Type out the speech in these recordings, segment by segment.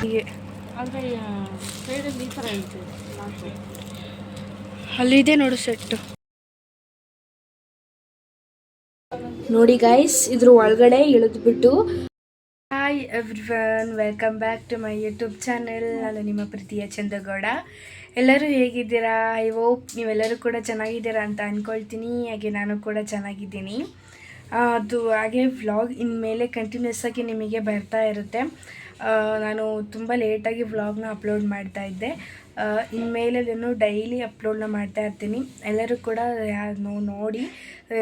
ಹೀಗೆ. ಅಲ್ಲಿದೆ ನೋಡು ಸೆಟ್ ನೋಡಿ ಗೈಸ್ ಇದ್ರ ಒಳಗಡೆ ಇಳಿದ್ಬಿಟ್ಟು hi everyone welcome back to my YouTube channel ನಾನು ನಿಮ್ಮ ಪ್ರೀತಿಯ ಚಂದಗೌಡ. ಎಲ್ಲರೂ ಹೇಗಿದ್ದೀರಾ? ಐ ಹೋಪ್ ನೀವೆಲ್ಲರೂ ಕೂಡ ಚೆನ್ನಾಗಿದ್ದೀರಾ ಅಂತ ಅಂದ್ಕೊಳ್ತೀನಿ ಹಾಗೆ ನಾನು ಕೂಡ ಚೆನ್ನಾಗಿದ್ದೀನಿ. ಅದು ಹಾಗೆ ವ್ಲಾಗ್ ಇನ್ಮೇಲೆ ಕಂಟಿನ್ಯೂಸ್ ಆಗಿ ನಿಮಗೆ ಬರ್ತಾ ಇರುತ್ತೆ. ನಾನು ತುಂಬ ಲೇಟಾಗಿ ವ್ಲಾಗ್ನ ಅಪ್ಲೋಡ್ ಮಾಡ್ತಾ ಇದ್ದೆ. ಇನ್ಮೇಲೆ ನಾನು ಡೈಲಿ ಅಪ್ಲೋಡ್ನ ಮಾಡ್ತಾ ಇರ್ತೀನಿ. ಎಲ್ಲರೂ ಕೂಡ ನೋಡಿ,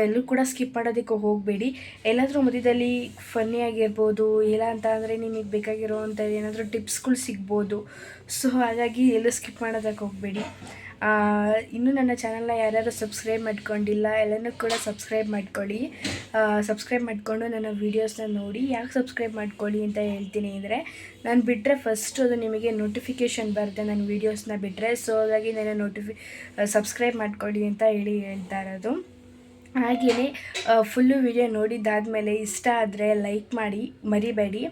ಎಲ್ಲರೂ ಕೂಡ ಸ್ಕಿಪ್ ಮಾಡೋದಕ್ಕೆ ಹೋಗಬೇಡಿ. ಎಲ್ಲಾದರೂ ಮಧ್ಯದಲ್ಲಿ ಫನ್ನಿ ಆಗಿರ್ಬೋದು, ಇಲ್ಲ ಅಂತ ಅಂದರೆ ನಿಮಗೆ ಬೇಕಾಗಿರೋ ಏನಾದರೂ ಟಿಪ್ಸ್ಗಳು ಸಿಗ್ಬೋದು. ಸೊ ಹಾಗಾಗಿ ಎಲ್ಲೂ ಸ್ಕಿಪ್ ಮಾಡೋದಕ್ಕೆ ಹೋಗಬೇಡಿ. ಇನ್ನೂ ನನ್ನ ಚಾನಲ್ನ ಯಾರ್ಯಾರು ಸಬ್ಸ್ಕ್ರೈಬ್ ಮಾಡ್ಕೊಂಡಿಲ್ಲ, ಎಲ್ಲನೂ ಕೂಡ ಸಬ್ಸ್ಕ್ರೈಬ್ ಮಾಡ್ಕೊಳ್ಳಿ. ಸಬ್ಸ್ಕ್ರೈಬ್ ಮಾಡಿಕೊಂಡು ನನ್ನ ವೀಡಿಯೋಸ್ನ ನೋಡಿ, ಯಾಕೆ ಸಬ್ಸ್ಕ್ರೈಬ್ ಮಾಡ್ಕೊಳ್ಳಿ ಅಂತ ಹೇಳ್ತೀನಿ ಅಂದರೆ, ನಾನು ಬಿಟ್ಟರೆ ಫಸ್ಟು ಅದು ನಿಮಗೆ ನೋಟಿಫಿಕೇಷನ್ ಬರುತ್ತೆ ನನ್ನ ವೀಡಿಯೋಸ್ನ ಬಿಟ್ಟರೆ ಸೊ ಹಾಗಾಗಿ ನನ್ನ ನೋಟಿಫಿ ಸಬ್ಸ್ಕ್ರೈಬ್ ಮಾಡ್ಕೊಳ್ಳಿ ಅಂತ ಹೇಳಿ ಹೇಳ್ತಾ ಇರೋದು. ಹಾಗೆಯೇ ಫುಲ್ಲು ವಿಡಿಯೋ ನೋಡಿದ್ದಾದಮೇಲೆ ಇಷ್ಟ ಆದರೆ ಲೈಕ್ ಮಾಡಿ, ಮರಿಬೇಡಿ.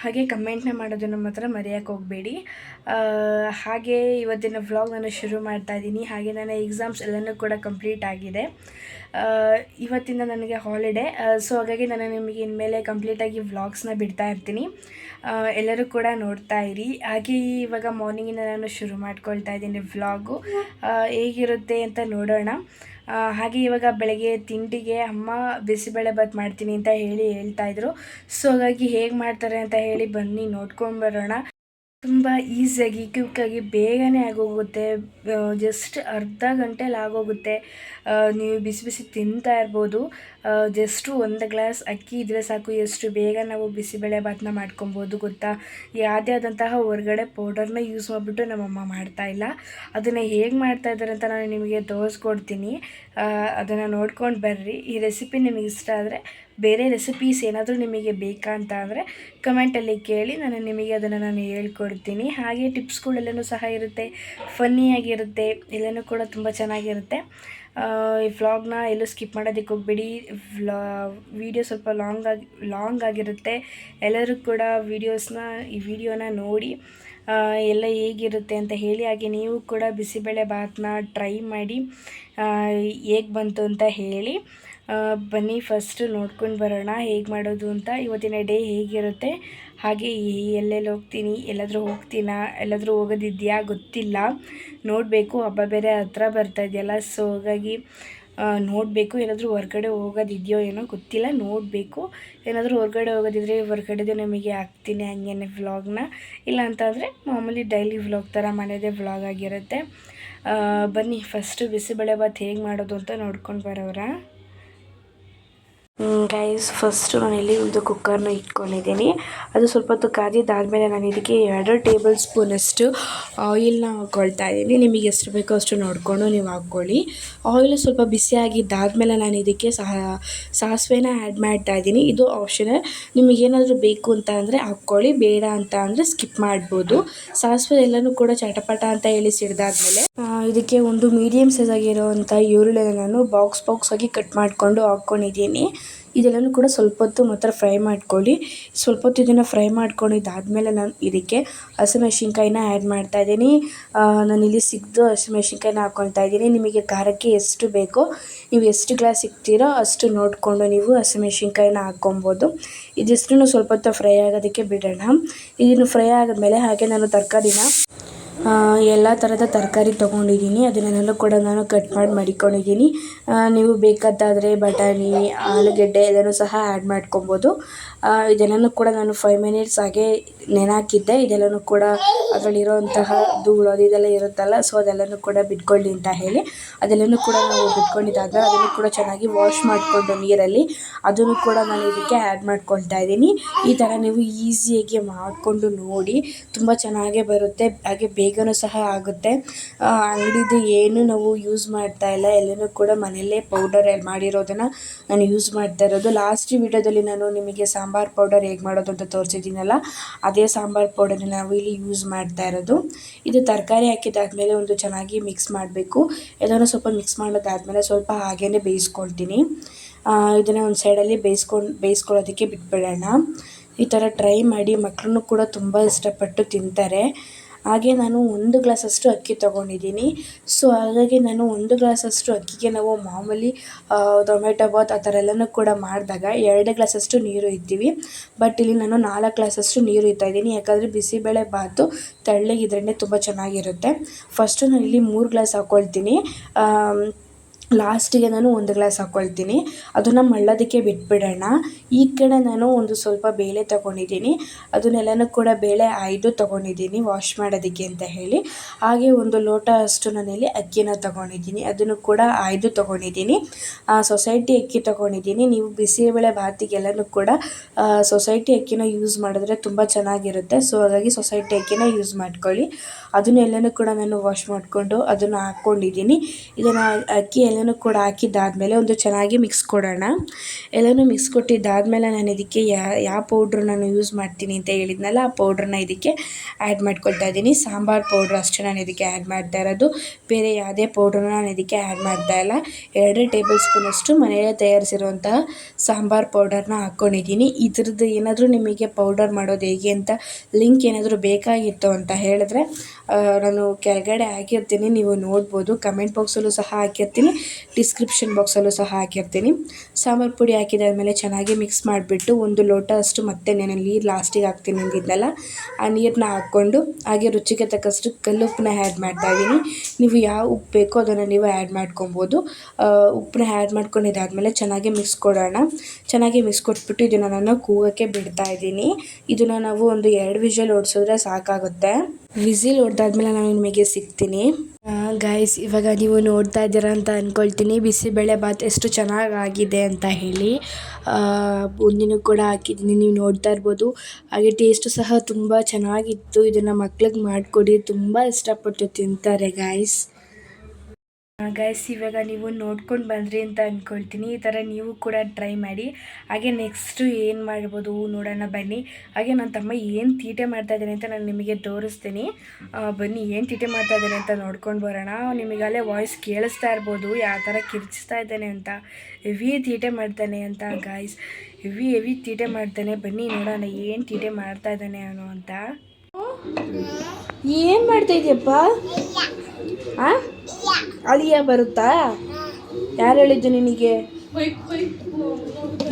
ಹಾಗೆ ಕಮೆಂಟ್ನ ಮಾಡೋದನ್ನು ಮಾತ್ರ ಮರೆಯೋಕ್ಕೆ ಹೋಗಬೇಡಿ. ಹಾಗೆ ಇವತ್ತಿನ ವ್ಲಾಗ್ ನಾನು ಶುರು ಮಾಡ್ತಾ ಇದ್ದೀನಿ. ಹಾಗೆ ನನ್ನ ಎಕ್ಸಾಮ್ಸ್ ಎಲ್ಲನೂ ಕೂಡ ಕಂಪ್ಲೀಟ್ ಆಗಿದೆ. ಇವತ್ತಿಂದ ನನಗೆ ಹಾಲಿಡೇ ಸೊ ಹಾಗಾಗಿ ನಾನು ನಿಮಗೆ ಇನ್ಮೇಲೆ ಕಂಪ್ಲೀಟಾಗಿ ವ್ಲಾಗ್ಸ್ನ ಬಿಡ್ತಾ ಇರ್ತೀನಿ. ಎಲ್ಲರೂ ಕೂಡ ನೋಡ್ತಾ ಇರಿ. ಹಾಗೆ ಇವಾಗ ಮಾರ್ನಿಂಗಿಂದ ನಾನು ಶುರು ಮಾಡ್ಕೊಳ್ತಾ ಇದ್ದೀನಿ ವ್ಲಾಗು ಹೇಗಿರುತ್ತೆ ಅಂತ ನೋಡೋಣ. ಹಾಗೆ ಇವಾಗ ಬೆಳಗ್ಗೆ ತಿಂಡಿಗೆ ಅಮ್ಮ ಬಿಸಿಬೇಳೆ ಬಾತ್ ಮಾಡ್ತೀನಿ ಅಂತ ಹೇಳಿ ಹೇಳ್ತಾ ಇದ್ರು. ಸೊ ಹಾಗಾಗಿ ಹೇಗೆ ಮಾಡ್ತಾರೆ ಅಂತ ಹೇಳಿ ಬನ್ನಿ, ನೋಡ್ಕೊಂಡು ಬರೋಣ. ತುಂಬ ಈಸಿಯಾಗಿ, ಕ್ವಿಕ್ಕಾಗಿ ಬೇಗನೆ ಆಗೋಗುತ್ತೆ. ಜಸ್ಟ್ ಅರ್ಧ ಗಂಟೆಲಿ ಆಗೋಗುತ್ತೆ. ನೀವು ಬಿಸಿ ಬಿಸಿ ತಿಂತಾ ಇರ್ಬೋದು. ಜಸ್ಟು ಒಂದು ಗ್ಲಾಸ್ ಅಕ್ಕಿ ಇದ್ದರೆ ಸಾಕು. ಎಷ್ಟು ಬೇಗ ನಾವು ಬಿಸಿಬೇಳೆ ಭಾತನ್ನ ಮಾಡ್ಕೊಬೋದು ಗೊತ್ತಾ? ಯಾವುದೇ ಆದಂತಹ ಹೊರಗಡೆ ಪೌಡರ್ನ ಯೂಸ್ ಮಾಡಿಬಿಟ್ಟು ನಮ್ಮಮ್ಮ ಮಾಡ್ತಾ ಇಲ್ಲ. ಅದನ್ನು ಹೇಗೆ ಮಾಡ್ತಾ ಇದ್ದಾರೆ ಅಂತ ನಾನು ನಿಮಗೆ ತೋರಿಸ್ಕೊಡ್ತೀನಿ. ಅದನ್ನು ನೋಡ್ಕೊಂಡು ಬರ್ರಿ. ಈ ರೆಸಿಪಿ ನಿಮಗೆ ಇಷ್ಟ ಆದರೆ ಬೇರೆ ರೆಸಿಪೀಸ್ ಏನಾದರೂ ನಿಮಗೆ ಬೇಕಾ ಅಂತ ಅಂದರೆ ಕಮೆಂಟಲ್ಲಿ ಕೇಳಿ ನಾನು ನಿಮಗೆ ಅದನ್ನು ನಾನು ಹೇಳ್ಕೊಡ್ತೀನಿ. ಹಾಗೆ ಟಿಪ್ಸ್ಗಳೆಲ್ಲನೂ ಸಹ ಇರುತ್ತೆ ಫನ್ನಿಯಾಗಿರುತ್ತೆ ಎಲ್ಲನೂ ಕೂಡ ತುಂಬ ಚೆನ್ನಾಗಿರುತ್ತೆ. ಈ ವ್ಲಾಗ್ನ ಎಲ್ಲೂ ಸ್ಕಿಪ್ ಮಾಡೋದಕ್ಕೆ ಹೋಗ್ಬೇಡಿ. ವ್ಲಾ ವಿಡಿಯೋ ಸ್ವಲ್ಪ ಲಾಂಗ್ ಆಗಿ ಲಾಂಗ್ ಆಗಿರುತ್ತೆ. ಎಲ್ಲರೂ ಕೂಡ ವೀಡಿಯೋಸ್ನ ಈ ವಿಡಿಯೋನ ನೋಡಿ ಎಲ್ಲ ಹೇಗಿರುತ್ತೆ ಅಂತ ಹೇಳಿ, ಹಾಗೆ ನೀವು ಕೂಡ ಬಿಸಿಬೇಳೆ ಭಾತನ್ನ ಟ್ರೈ ಮಾಡಿ ಹೇಗೆ ಬಂತು ಅಂತ ಹೇಳಿ. ಬನ್ನಿ ಫಸ್ಟು ನೋಡ್ಕೊಂಡು ಬರೋಣ, ಹೇಗೆ ಮಾಡೋದು ಅಂತ. ಇವತ್ತಿನ ಡೇ ಹೇಗಿರುತ್ತೆ? ಹಾಗೆ ಎಲ್ಲೆಲ್ಲಿ ಹೋಗ್ತೀನಿ, ಎಲ್ಲಾದರೂ ಹೋಗ್ತೀನಾ, ಎಲ್ಲಾದರೂ ಹೋಗೋದಿದೆಯಾ ಗೊತ್ತಿಲ್ಲ. ನೋಡಬೇಕು, ಹಬ್ಬ ಬೇರೆ ಹತ್ರ ಬರ್ತಾ ಇದೆಯಲ್ಲ ಸೊ ಹಾಗಾಗಿ ನೋಡಬೇಕು ಏನಾದರೂ ಹೊರ್ಗಡೆ ಹೋಗೋದಿದೆಯೋ ಏನೋ ಗೊತ್ತಿಲ್ಲ, ನೋಡಬೇಕು. ಏನಾದರೂ ಹೊರ್ಗಡೆ ಹೋಗೋದಿದ್ರೆ ಹೊರ್ಗಡೆದು ನಿಮಗೆ ಹಾಕ್ತೀನಿ ಹಂಗೇನೆ ವ್ಲಾಗ್ನ ಇಲ್ಲ ಅಂತಂದರೆ ಮಾಮೂಲಿ ಡೈಲಿ ವ್ಲಾಗ್ ಥರ ಮನೆಯದೇ ವ್ಲಾಗ್ ಆಗಿರುತ್ತೆ. ಬನ್ನಿ ಫಸ್ಟು ಬಿಸಿಬೇಳೆಭಾತ್ ಹೇಗೆ ಮಾಡೋದು ಅಂತ ನೋಡ್ಕೊಂಡು ಬರೋರ. ಗೈಸ್ ಫಸ್ಟು ನಾನು ಇಲ್ಲಿ ಒಂದು ಕುಕ್ಕರ್ನ ಇಟ್ಕೊಂಡಿದ್ದೀನಿ. ಅದು ಸ್ವಲ್ಪ ಹೊತ್ತು ಕಾದಿದ್ದಾದಮೇಲೆ ನಾನು ಇದಕ್ಕೆ ಎರಡು ಟೇಬಲ್ ಸ್ಪೂನಷ್ಟು ಆಯಿಲ್ನ ಹಾಕ್ಕೊಳ್ತಾ ಇದ್ದೀನಿ. ನಿಮಗೆ ಎಷ್ಟು ಬೇಕೋ ಅಷ್ಟು ನೋಡಿಕೊಂಡು ನೀವು ಹಾಕ್ಕೊಳ್ಳಿ. ಆಯಿಲ್ ಸ್ವಲ್ಪ ಬಿಸಿಯಾಗಿದ್ದಾದಮೇಲೆ ನಾನು ಇದಕ್ಕೆ ಸಹ, ಸಾಸಿವೆನ ಆ್ಯಡ್ ಮಾಡ್ತಾ ಇದ್ದೀನಿ. ಇದು ಆಪ್ಷನಲ್ ನಿಮಗೇನಾದರೂ ಬೇಕು ಅಂತ ಅಂದರೆ ಹಾಕ್ಕೊಳ್ಳಿ. ಬೇಡ ಅಂತ ಅಂದರೆ ಸ್ಕಿಪ್ ಮಾಡ್ಬೋದು. ಸಾಸಿವೆ ಎಲ್ಲನೂ ಕೂಡ ಚಟಪಟ ಅಂತ ಹೇಳಿ ಸಿಡ್ದಾದ್ಮೇಲೆ ಇದಕ್ಕೆ ಒಂದು ಮೀಡಿಯಮ್ ಸೈಜ್ ಆಗಿರುವಂಥ ಈರುಳ್ಳಿನ ನಾನು ಬಾಕ್ಸ್ ಬಾಕ್ಸ್ ಆಗಿ ಕಟ್ ಮಾಡಿಕೊಂಡು ಹಾಕ್ಕೊಂಡಿದ್ದೀನಿ. ಇದೆಲ್ಲನೂ ಕೂಡ ಸ್ವಲ್ಪ ಹೊತ್ತು ಮಾತ್ರ ಫ್ರೈ ಮಾಡ್ಕೊಳ್ಳಿ. ಸ್ವಲ್ಪ ಹೊತ್ತು ಇದನ್ನು ಫ್ರೈ ಮಾಡ್ಕೊಂಡಿದ್ದಾದಮೇಲೆ ನಾನು ಇದಕ್ಕೆ ಹಸಿಮೆಣ್ಸಿನ್ಕಾಯಿನ ಆ್ಯಡ್ ಮಾಡ್ತಾ ಇದ್ದೀನಿ. ಇಲ್ಲಿ ಸಿಗ್ದು ಹಸಿಮೆಣ್ಸಿನ್ಕಾಯಿನ ಹಾಕ್ಕೊಳ್ತಾ ಇದ್ದೀನಿ. ನಿಮಗೆ ಖಾರಕ್ಕೆ ಎಷ್ಟು ಬೇಕೋ, ನೀವು ಎಷ್ಟು ಗ್ಲಾಸ್ ಸಿಗ್ತೀರೋ ಅಷ್ಟು ನೋಡಿಕೊಂಡು ನೀವು ಹಸಿಮೆಣ್ಸಿನ್ಕಾಯಿನ ಹಾಕ್ಕೊಬೋದು. ಇದಿಷ್ಟು ಸ್ವಲ್ಪ ಹೊತ್ತು ಫ್ರೈ ಆಗೋದಕ್ಕೆ ಬಿಡೋಣ. ಇದನ್ನು ಫ್ರೈ ಆದಮೇಲೆ ಹಾಗೆ ನಾನು ತರಕಾರಿನ ಎಲ್ಲ ಥರದ ತರಕಾರಿ ತೊಗೊಂಡಿದ್ದೀನಿ. ಅದನ್ನೆಲ್ಲ ಕೂಡ ನಾನು ಕಟ್ ಮಾಡಿ ಮಡಿಕೊಂಡಿದ್ದೀನಿ. ನೀವು ಬೇಕಾದಾದರೆ ಬಟಾಣಿ, ಆಲೂಗಡ್ಡೆ ಇದನ್ನು ಸಹ ಆ್ಯಡ್ ಮಾಡ್ಕೊಬೋದು. ಇದೆಲ್ಲನೂ ಕೂಡ ನಾನು ಫೈವ್ ಮಿನಿಟ್ಸ್ ಹಾಗೆ ನೆನೆ ಇದೆಲ್ಲನೂ ಕೂಡ ಅದರಲ್ಲಿರುವಂತಹ ಧೂಳು ಅದು ಇದೆಲ್ಲ ಇರುತ್ತಲ್ಲ ಸೊ ಅದೆಲ್ಲನೂ ಕೂಡ ಬಿಟ್ಕೊಳ್ಳಿ ಅಂತ ಹೇಳಿ. ಅದೆಲ್ಲನೂ ಕೂಡ ನಾವು ಬಿಟ್ಕೊಂಡಿದ್ದಾಗ ಅದನ್ನು ಕೂಡ ಚೆನ್ನಾಗಿ ವಾಶ್ ಮಾಡಿಕೊಂಡು ನೀರಲ್ಲಿ. ಅದನ್ನು ಕೂಡ ನಾನು ಇದಕ್ಕೆ ಆ್ಯಡ್ ಮಾಡ್ಕೊಳ್ತಾ ಇದ್ದೀನಿ. ಈ ಥರ ನೀವು ಈಸಿಯಾಗಿ ಮಾಡಿಕೊಂಡು ನೋಡಿ, ತುಂಬ ಚೆನ್ನಾಗೇ ಬರುತ್ತೆ. ಹಾಗೆ ಬೇಗನೂ ಸಹ ಆಗುತ್ತೆ. ಅಂಗಡಿದು ಏನು ನಾವು ಯೂಸ್ ಮಾಡ್ತಾ ಇಲ್ಲ, ಎಲ್ಲನೂ ಕೂಡ ಮನೆಯಲ್ಲೇ ಪೌಡರ್ ಮಾಡಿರೋದನ್ನು ನಾನು ಯೂಸ್ ಮಾಡ್ತಾ ಇರೋದು. ಲಾಸ್ಟ್ ವಿಡಿಯೋದಲ್ಲಿ ನಾನು ನಿಮಗೆ ಸಾಂಬಾರ್ ಪೌಡರ್ ಹೇಗೆ ಮಾಡೋದು ಅಂತ ತೋರಿಸಿದ್ದೀನಲ್ಲ, ಅದೇ ಸಾಂಬಾರ್ ಪೌಡರ್ನ ನಾವು ಇಲ್ಲಿ ಯೂಸ್ ಮಾಡ್ತಾ ಇರೋದು. ಇದು ತರಕಾರಿ ಹಾಕಿದಾದ್ಮೇಲೆ ಒಂದು ಚೆನ್ನಾಗಿ ಮಿಕ್ಸ್ ಮಾಡಬೇಕು. ಎಲ್ಲಾನು ಸ್ವಲ್ಪ ಮಿಕ್ಸ್ ಮಾಡೋದಾದ್ಮೇಲೆ ಸ್ವಲ್ಪ ಹಾಗೇ ಬೇಯಿಸ್ಕೊಳ್ತೀನಿ. ಇದನ್ನು ಒಂದು ಸೈಡಲ್ಲಿ ಬೇಯಿಸ್ಕೊಂಡು ಬೇಯಿಸ್ಕೊಳ್ಳೋದಕ್ಕೆ ಬಿಟ್ಬಿಡೋಣ. ಈ ಥರ ಟ್ರೈ ಮಾಡಿ ಮಕ್ಕಳನ್ನು ಕೂಡ ತುಂಬ ಇಷ್ಟಪಟ್ಟು ತಿಂತಾರೆ. ಹಾಗೆ ನಾನು ಒಂದು ಗ್ಲಾಸಷ್ಟು ಅಕ್ಕಿ ತೊಗೊಂಡಿದ್ದೀನಿ. ಸೊ ಹಾಗಾಗಿ ನಾನು ಒಂದು ಗ್ಲಾಸಷ್ಟು ಅಕ್ಕಿಗೆ ನಾವು ಮಾಮೂಲಿ ಟೊಮೆಟೊ ಬಾತ್ ಆ ಥರ ಎಲ್ಲನೂ ಕೂಡ ಮಾಡಿದಾಗ ಎರಡು ಗ್ಲಾಸಷ್ಟು ನೀರು ಇಡ್ತೀವಿ ಬಟ್ ಇಲ್ಲಿ ನಾನು ನಾಲ್ಕು ಗ್ಲಾಸಷ್ಟು ನೀರು ಇಡ್ತಾ ಇದ್ದೀನಿ. ಯಾಕಂದರೆ ಬಿಸಿಬೇಳೆ ಬಾತು ತೆಳ್ಳಗಿದ್ರೇ ತುಂಬ ಚೆನ್ನಾಗಿರುತ್ತೆ. ಫಸ್ಟು ನಾನು ಇಲ್ಲಿ ಮೂರು ಗ್ಲಾಸ್ ಹಾಕ್ಕೊಳ್ತೀನಿ ಲಾಸ್ಟಿಗೆ ನಾನು ಒಂದು ಗ್ಲಾಸ್ ಹಾಕ್ಕೊಳ್ತೀನಿ ಅದನ್ನು ಮಳ್ಳೋದಕ್ಕೆ ಬಿಟ್ಬಿಡೋಣ. ಈ ಕಡೆ ನಾನು ಒಂದು ಸ್ವಲ್ಪ ಬೇಳೆ ತೊಗೊಂಡಿದ್ದೀನಿ. ಅದನ್ನೆಲ್ಲನೂ ಕೂಡ ಬೇಳೆ ಆಯ್ದು ತೊಗೊಂಡಿದ್ದೀನಿ ವಾಶ್ ಮಾಡೋದಕ್ಕೆ ಅಂತ ಹೇಳಿ. ಹಾಗೆ ಒಂದು ಲೋಟ ಅಷ್ಟು ನಾನಿಲ್ಲಿ ಅಕ್ಕಿನ ತೊಗೊಂಡಿದ್ದೀನಿ. ಅದನ್ನು ಕೂಡ ಆಯ್ದು ತೊಗೊಂಡಿದ್ದೀನಿ. ಸೊಸೈಟಿ ಅಕ್ಕಿ ತೊಗೊಂಡಿದ್ದೀನಿ. ನೀವು ಬಿಸಿಬೇಳೆ ಬಾತಿಗೆಲ್ಲನೂ ಕೂಡ ಸೊಸೈಟಿ ಅಕ್ಕಿನ ಯೂಸ್ ಮಾಡಿದ್ರೆ ತುಂಬ ಚೆನ್ನಾಗಿರುತ್ತೆ. ಸೊ ಹಾಗಾಗಿ ಸೊಸೈಟಿ ಅಕ್ಕಿನ ಯೂಸ್ ಮಾಡ್ಕೊಳ್ಳಿ. ಅದನ್ನೆಲ್ಲನೂ ಕೂಡ ನಾನು ವಾಶ್ ಮಾಡಿಕೊಂಡು ಅದನ್ನು ಹಾಕ್ಕೊಂಡಿದ್ದೀನಿ. ಇದನ್ನು ಅಕ್ಕಿ ಎಲ್ಲನೂ ಕೂಡ ಹಾಕಿದ್ದಾದಮೇಲೆ ಒಂದು ಚೆನ್ನಾಗಿ ಮಿಕ್ಸ್ ಕೊಡೋಣ. ಎಲ್ಲನೂ ಮಿಕ್ಸ್ ಕೊಟ್ಟಿದ್ದಾದಮೇಲೆ ನಾನು ಇದಕ್ಕೆ ಯಾವ ಪೌಡ್ರ್ ನಾನು ಯೂಸ್ ಮಾಡ್ತೀನಿ ಅಂತ ಹೇಳಿದ್ನಲ್ಲ, ಆ ಪೌಡ್ರನ್ನ ಇದಕ್ಕೆ ಆ್ಯಡ್ ಮಾಡ್ಕೊಳ್ತಾ ಇದ್ದೀನಿ. ಸಾಂಬಾರು ಪೌಡ್ರ್ ಅಷ್ಟೇ ನಾನು ಇದಕ್ಕೆ ಆ್ಯಡ್ ಮಾಡ್ತಾ ಇರೋದು. ಬೇರೆ ಯಾವುದೇ ಪೌಡ್ರನ್ನ ನಾನು ಇದಕ್ಕೆ ಆ್ಯಡ್ ಮಾಡ್ತಾ ಇಲ್ಲ. ಎರಡೇ ಟೇಬಲ್ ಸ್ಪೂನಷ್ಟು ಮನೆಯಲ್ಲೇ ತಯಾರಿಸಿರುವಂತಹ ಸಾಂಬಾರು ಪೌಡರ್ನ ಹಾಕ್ಕೊಂಡಿದ್ದೀನಿ ಇದ್ರದ್ದು ಏನಾದರೂ ನಿಮಗೆ ಪೌಡರ್ ಮಾಡೋದು ಹೇಗೆ ಅಂತ ಲಿಂಕ್ ಏನಾದರೂ ಬೇಕಾಗಿತ್ತು ಅಂತ ಹೇಳಿದ್ರೆ ನಾನು ಕೆಳಗಡೆ ಹಾಕಿರ್ತೀನಿ, ನೀವು ನೋಡ್ಬೋದು. ಕಮೆಂಟ್ ಬಾಕ್ಸಲ್ಲೂ ಸಹ ಹಾಕಿರ್ತೀನಿ ಡಿಸ್ಕ್ರಿಪ್ಷನ್ ಬಾಕ್ಸಲ್ಲೂ ಸಹ ಹಾಕಿರ್ತೀನಿ. ಸಾಂಬಾರು ಪುಡಿ ಹಾಕಿದಾದ್ಮೇಲೆ ಚೆನ್ನಾಗಿ ಮಿಕ್ಸ್ ಮಾಡಿಬಿಟ್ಟು, ಒಂದು ಲೋಟ ಅಷ್ಟು ಮತ್ತೆ ನೆನೆ ನೀರು ಲಾಸ್ಟಿಗೆ ಹಾಕ್ತೀನಿ ಅಂದಿದ್ದಲ್ಲ ಆ ನೀರನ್ನ ಹಾಕ್ಕೊಂಡು, ಹಾಗೆ ರುಚಿಗೆ ತಕ್ಕಷ್ಟು ಕಲ್ಲುಪ್ಪನ್ನ ಆ್ಯಡ್ ಮಾಡ್ತಾಯಿದ್ದೀನಿ ನೀವು ಯಾವ ಉಪ್ಪು ಬೇಕೋ ಅದನ್ನು ನೀವು ಆ್ಯಡ್ ಮಾಡ್ಕೊಬೋದು. ಉಪ್ಪನ್ನ ಆ್ಯಡ್ ಮಾಡ್ಕೊಂಡಿದ್ದಾದಮೇಲೆ ಚೆನ್ನಾಗಿ ಮಿಕ್ಸ್ ಕೊಡೋಣ. ಚೆನ್ನಾಗಿ ಮಿಕ್ಸ್ ಕೊಟ್ಬಿಟ್ಟು ಇದನ್ನು ನಾನು ಕೂಗೋಕ್ಕೆ ಬಿಡ್ತಾ ಇದ್ದೀನಿ. ಇದನ್ನು ನಾವು ಒಂದು ಎರಡು ವಿಷಲ್ ಓಡಿಸಿದ್ರೆ ಸಾಕಾಗುತ್ತೆ. ವಿಸಿಲ್ ಹೊಡೆದಾದ್ಮೇಲೆ ನಾನು ನಿಮಗೆ ಸಿಗ್ತೀನಿ. ಗಾಯ್ಸ್ ಇವಾಗ ನೀವು ನೋಡ್ತಾ ಇದ್ದೀರಾ ಅಂತ ಅಂದ್ಕೊಳ್ತೀನಿ ಬಿಸಿಬೇಳೆ ಬಾತ್ ಎಷ್ಟು ಚೆನ್ನಾಗಾಗಿದೆ ಅಂತ ಹೇಳಿ. ಬೂಂದಿನೂ ಕೂಡ ಹಾಕಿದ್ದೀನಿ. ನೀವು ನೋಡ್ತಾ ಇರ್ಬೋದು. ಹಾಗೆ ಟೇಸ್ಟು ಸಹ ತುಂಬ ಚೆನ್ನಾಗಿತ್ತು. ಇದನ್ನು ಮಕ್ಳಿಗೆ ಮಾಡಿಕೊಡಿ. ತುಂಬ ಇಷ್ಟಪಟ್ಟು ತಿಂತಾರೆ ಗಾಯ್ಸ್ ಗೈಸ್ ಇವಾಗ ನೀವು ನೋಡ್ಕೊಂಡು ಬಂದ್ರಿ ಅಂತ ಅಂದ್ಕೊಳ್ತೀನಿ ಈ ಥರ ನೀವು ಕೂಡ ಟ್ರೈ ಮಾಡಿ. ಹಾಗೆ ನೆಕ್ಸ್ಟು ಏನು ಮಾಡ್ಬೋದು ನೋಡೋಣ ಬನ್ನಿ. ಹಾಗೆ ನನ್ನ ತಮ್ಮ ಏನು ತೀಟೆ ಮಾಡ್ತಾ ಇದ್ದಾನೆ ಅಂತ ನಾನು ನಿಮಗೆ ತೋರಿಸ್ತೀನಿ. ಬನ್ನಿ ಏನು ತೀಟೆ ಮಾಡ್ತಾ ಇದ್ದಾನೆ ಅಂತ ನೋಡ್ಕೊಂಡು ಬರೋಣ. ನಿಮಗಲ್ಲೇ ವಾಯ್ಸ್ ಕೇಳಿಸ್ತಾ ಇರ್ಬೋದು, ಯಾವ ಥರ ಕಿರ್ಚಿಸ್ತಾ ಇದ್ದಾನೆ ಅಂತ. ಹೆವಿ ತೀಟೆ ಮಾಡ್ತಾನೆ ಅಂತ ಗಾಯ್ಸ್ ಹೆವಿ ಹೆವಿ ತೀಟೆ ಮಾಡ್ತಾನೆ. ಬನ್ನಿ ನೋಡೋಣ ಏನು ತೀಟೆ ಮಾಡ್ತಾ ಇದ್ದಾನೆ ಅವನು ಅಂತ. ಏನು ಮಾಡ್ತಾ ಇದೆಯಪ್ಪ? ಹಾಂ ಅಳಿಯ ಬರುತ್ತಾ? ಯಾರು ಹೇಳಿದ್ದು ನಿನಗೆ?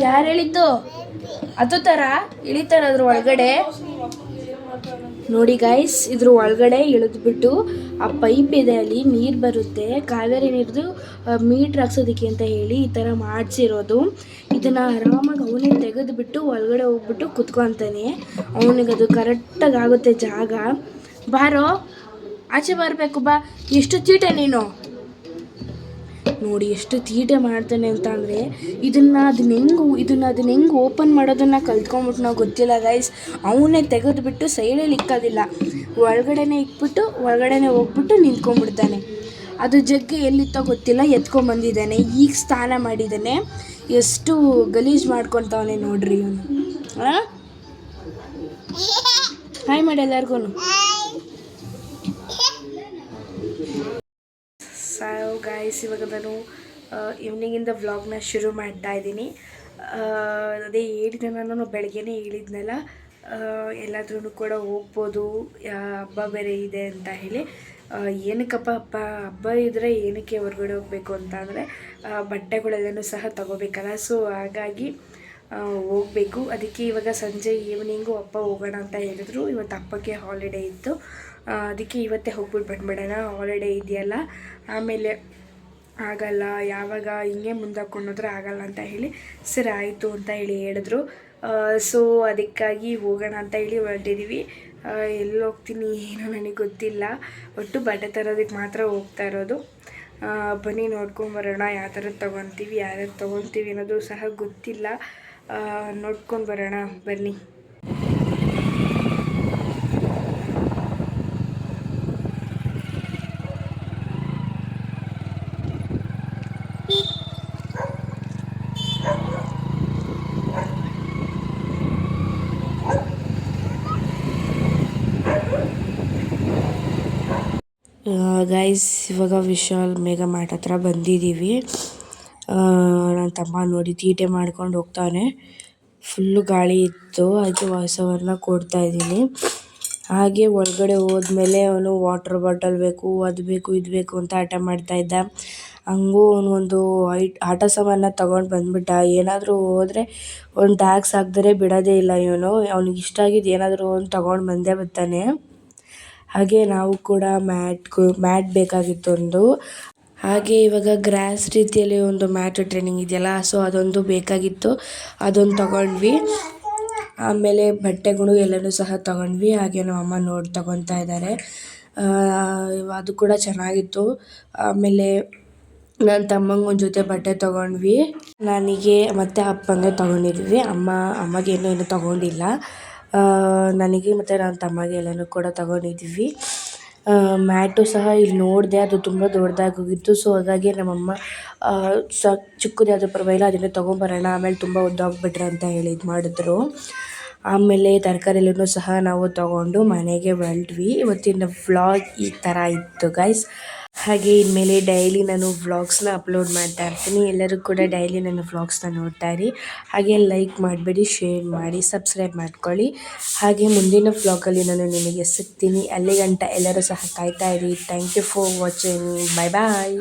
ಯಾರು ಹೇಳಿದ್ದು? ಅದು ಥರ ಇಳಿತಾರ ಅದ್ರ ಒಳಗಡೆ. ನೋಡಿ ಗೈಸ್ ಇದ್ರ ಒಳಗಡೆ ಇಳಿದ್ಬಿಟ್ಟು ಆ ಪೈಪ್ ಇದೆ ಅಲ್ಲಿ, ನೀರು ಬರುತ್ತೆ. ಕಾವೇರಿ ನೀರ್ದು ಮೀಟ್ರ್ ಹಾಕ್ಸೋದಕ್ಕೆ ಅಂತ ಹೇಳಿ ಈ ಥರ ಮಾಡಿಸಿರೋದು. ಇದನ್ನು ಆರಾಮಾಗಿ ಅವನೇ ತೆಗೆದುಬಿಟ್ಟು ಒಳಗಡೆ ಹೋಗ್ಬಿಟ್ಟು ಕುತ್ಕೊತಾನೆ. ಅವನಿಗೆ ಅದು ಕರೆಕ್ಟಾಗಿ ಆಗುತ್ತೆ ಜಾಗ. ಬಾರೋ, ಆಚೆ ಬರಬೇಕು ಬಾ. ಎಷ್ಟು ಚೀಟೆ ನೀನು? ನೋಡಿ ಎಷ್ಟು ತೀಟೆ ಮಾಡ್ತಾನೆ ಅಂತ ಅಂದರೆ ಇದನ್ನು ಅದನ್ನ ಹೆಂಗೆ ಇದನ್ನು ಅದನ್ನ ಹೆಂಗೆ ಓಪನ್ ಮಾಡೋದನ್ನು ಕಲ್ತ್ಕೊಂಬಿಟ್ಟು ನಾವು ಗೊತ್ತಿಲ್ಲ ಗೈಸ್ ಅವನ್ನೇ ತೆಗೆದುಬಿಟ್ಟು ಸೈಡಲ್ಲಿ ಇಕ್ಕೋದಿಲ್ಲ. ಒಳಗಡೆನೆ ಇಕ್ಬಿಟ್ಟು, ಒಳಗಡೆನೆ ಹೋಗ್ಬಿಟ್ಟು ನಿಂತ್ಕೊಂಡ್ಬಿಡ್ತಾನೆ. ಅದು ಜಗ್ಗಿ ಎಲ್ಲಿತ್ತೋ ಗೊತ್ತಿಲ್ಲ ಎತ್ಕೊಂಬಂದಿದ್ದಾನೆ ಈಗ ಸ್ನಾನ ಮಾಡಿದ್ದಾನೆ. ಎಷ್ಟು ಗಲೀಜು ಮಾಡ್ಕೊತಾವನೆ ನೋಡ್ರಿ ಇವನು. ಹಾಂ ಹಾಯ್ ಮಾಡಿ ಎಲ್ಲರಿಗೂ ಗಾಯ್ಸ್ ಇವಾಗ ನಾನು ಈವ್ನಿಂಗಿಂದ ವ್ಲಾಗ್ನ ಶುರು ಮಾಡ್ತಾ ಇದ್ದೀನಿ. ಅದೇ ಹೇಳಿದೆ ನಾನು ಬೆಳಗ್ಗೆನೇ ಹೇಳಿದ್ನಲ್ಲ ಎಲ್ಲಾದ್ರೂ ಕೂಡ ಹೋಗ್ಬೋದು ಹಬ್ಬ ಬೇರೆ ಇದೆ ಅಂತ ಹೇಳಿ. ಏನಕ್ಕಪ್ಪ ಹಬ್ಬ ಹಬ್ಬ ಇದ್ದರೆ ಏನಕ್ಕೆ ಹೊರಗಡೆ ಹೋಗಬೇಕು ಅಂತ ಅಂದರೆ ಬಟ್ಟೆಗಳೆಲ್ಲನೂ ಸಹ ತಗೋಬೇಕಲ್ಲ. ಸೊ ಹಾಗಾಗಿ ಹೋಗಬೇಕು. ಅದಕ್ಕೆ ಇವಾಗ ಸಂಜೆ ಈವ್ನಿಂಗು ಅಪ್ಪ ಹೋಗೋಣ ಅಂತ ಹೇಳಿದ್ರು. ಇವತ್ತು ಅಪ್ಪಕ್ಕೆ ಹಾಲಿಡೇ ಇತ್ತು. ಅದಕ್ಕೆ ಇವತ್ತೇ ಹೋಗ್ಬಿಟ್ಟು ಬಂದ್ಬಿಡೋಣ. ಹಾಲಿಡೇ ಇದೆಯಲ್ಲ. ಆಮೇಲೆ ಆಗಲ್ಲ. ಯಾವಾಗ ಹಿಂಗೆ ಮುಂದಾಕೊಂಡೋದ್ರೆ ಆಗಲ್ಲ ಅಂತ ಹೇಳಿ ಸರಿ ಆಯಿತು ಅಂತ ಹೇಳಿ ಹೇಳಿದ್ರು. ಸೊ ಅದಕ್ಕಾಗಿ ಹೋಗೋಣ ಅಂತ ಹೇಳಿ ಹೊರಟಿದ್ದೀವಿ ಎಲ್ಲಿ ಹೋಗ್ತೀನಿ ಏನೋ ನನಗೆ ಗೊತ್ತಿಲ್ಲ. ಒಟ್ಟು ಬಟ್ಟೆ ತರೋದಕ್ಕೆ ಮಾತ್ರ ಹೋಗ್ತಾ ಇರೋದು. ಬನ್ನಿ ನೋಡ್ಕೊಂಬರೋಣ ಯಾವ ಥರದ್ದು ತೊಗೊತೀವಿ ಯಾರ್ಯಾರು ತೊಗೊತೀವಿ ಅನ್ನೋದು ಸಹ ಗೊತ್ತಿಲ್ಲ. ನೋಡ್ಕೊಂಡು ಬರೋಣ ಬನ್ನಿ. ಗೈಸ್ ಇವಾಗ ವಿಶಾಲ್ ಮೇಘ ಮಾರ್ಟ್ ಹತ್ರ ಬಂದಿದ್ದೀವಿ. ನನ್ನ ತಮ್ಮ ನೋಡಿ ತೀಟೆ ಮಾಡ್ಕೊಂಡು ಹೋಗ್ತಾನೆ. ಫುಲ್ಲು ಗಾಳಿ ಇತ್ತು ಅದಕ್ಕೆ ವಾಯ್ಸ್ ಓವರ್ನ ಕೊಡ್ತಾ ಇದ್ದೀನಿ. ಹಾಗೆ ಒಳಗಡೆ ಹೋದ್ಮೇಲೆ ಅವನು ವಾಟ್ರ್ ಬಾಟಲ್ ಬೇಕು, ಅದು ಬೇಕು, ಇದು ಬೇಕು ಅಂತ ಆಟ ಮಾಡ್ತಾ ಇದ್ದ. ಹಂಗೂ ಅವನೊಂದು ಐಟ್ ಆಟ ಸಾಮಾನ ತಗೊಂಡು ಬಂದ್ಬಿಟ್ಟ. ಏನಾದರೂ ಹೋದರೆ ಒಂದು ಟ್ಯಾಕ್ಸ್ ಹಾಕ್ದರೆ ಬಿಡೋದೇ ಇಲ್ಲ ಇವನು. ಅವ್ನಿಗೆ ಇಷ್ಟ ಆಗಿದ್ದು ಏನಾದರೂ ಒಂದು ತಗೊಂಡು ಬಂದೇ ಬರ್ತಾನೆ. ಹಾಗೆ ನಾವು ಕೂಡ ಮ್ಯಾಟ್ ಮ್ಯಾಟ್ ಬೇಕಾಗಿತ್ತು ಒಂದು ಹಾಗೆ ಇವಾಗ ಗ್ರಾಸ್ ರೀತಿಯಲ್ಲಿ ಒಂದು ಮ್ಯಾಟ್ ಟ್ರೈನಿಂಗ್ ಇದೆಯಲ್ಲ ಸೊ ಅದೊಂದು ಬೇಕಾಗಿತ್ತು. ಅದೊಂದು ತಗೊಂಡ್ವಿ. ಆಮೇಲೆ ಬಟ್ಟೆಗಳು ಎಲ್ಲನೂ ಸಹ ತಗೊಂಡ್ವಿ. ಹಾಗೆ ನಮ್ಮ ಅಮ್ಮ ನೋಡಿ ತಗೊತಾ ಇದ್ದಾರೆ. ಅದು ಕೂಡ ಚೆನ್ನಾಗಿತ್ತು. ಆಮೇಲೆ ನನ್ನ ತಮ್ಮಂಗೆ ಜೊತೆ ಬಟ್ಟೆ ತಗೊಂಡ್ವಿ. ನನಗೆ ಮತ್ತು ಅಪ್ಪಂಗೆ ತಗೊಂಡಿದ್ವಿ. ಅಮ್ಮ ಅಮ್ಮಗೆ ಏನು ತಗೊಂಡಿಲ್ಲ. ಆ, ನನಗೆ ಮತ್ತು ನನ್ನ ತಮ್ಮಗೆ ಎಲ್ಲನೂ ಕೂಡ ತಗೊಂಡಿದ್ವಿ. ಮ್ಯಾಟು ಸಹ ಇಲ್ಲಿ ನೋಡಿದೆ ಅದು ತುಂಬ ದೊಡ್ಡದಾಗಿ ಹೋಗಿತ್ತು ಸೊ ಹಾಗಾಗಿ ನಮ್ಮಮ್ಮ ಸ ಆದರೂ ಪರವಾಗಿಲ್ಲ, ಅದನ್ನೇ ತೊಗೊಂಬರೋಣ, ಆಮೇಲೆ ತುಂಬ ಉದ್ದ ಹೋಗ್ಬಿಟ್ರೆ ಅಂತ ಹೇಳಿ ಇದು ಮಾಡಿದ್ರು. ಆಮೇಲೆ ತರಕಾರಿಯಲ್ಲೂ ಸಹ ನಾವು ತಗೊಂಡು ಮನೆಗೆ ಹೊರಟ್ವಿ. ಇವತ್ತಿನ ವ್ಲಾಗ್ ಈ ಥರ ಇತ್ತು ಗೈಸ್ ಹಾಗೆ ಇನ್ಮೇಲೆ ಡೈಲಿ ನಾನು ವ್ಲಾಗ್ಸ್ನ ಅಪ್ಲೋಡ್ ಮಾಡ್ತಾ ಇರ್ತೀನಿ. ಎಲ್ಲರೂ ಕೂಡ ಡೈಲಿ ನನ್ನ ವ್ಲಾಗ್ಸ್ನ ನೋಡ್ತಾ ಇರಿ. ಹಾಗೆ ಲೈಕ್ ಮಾಡಬೇಡಿ, ಶೇರ್ ಮಾಡಿ, ಸಬ್ಸ್ಕ್ರೈಬ್ ಮಾಡ್ಕೊಳ್ಳಿ. ಹಾಗೆ ಮುಂದಿನ ವ್ಲಾಗಲ್ಲಿ ನಾನು ನಿಮಗೆ ಸಿಗ್ತೀನಿ. ಅಲ್ಲಿಗಂಟ ಎಲ್ಲರೂ ಸಹ ಕಾಯ್ತಾ ಇರಿ. Thank you for watching bye bye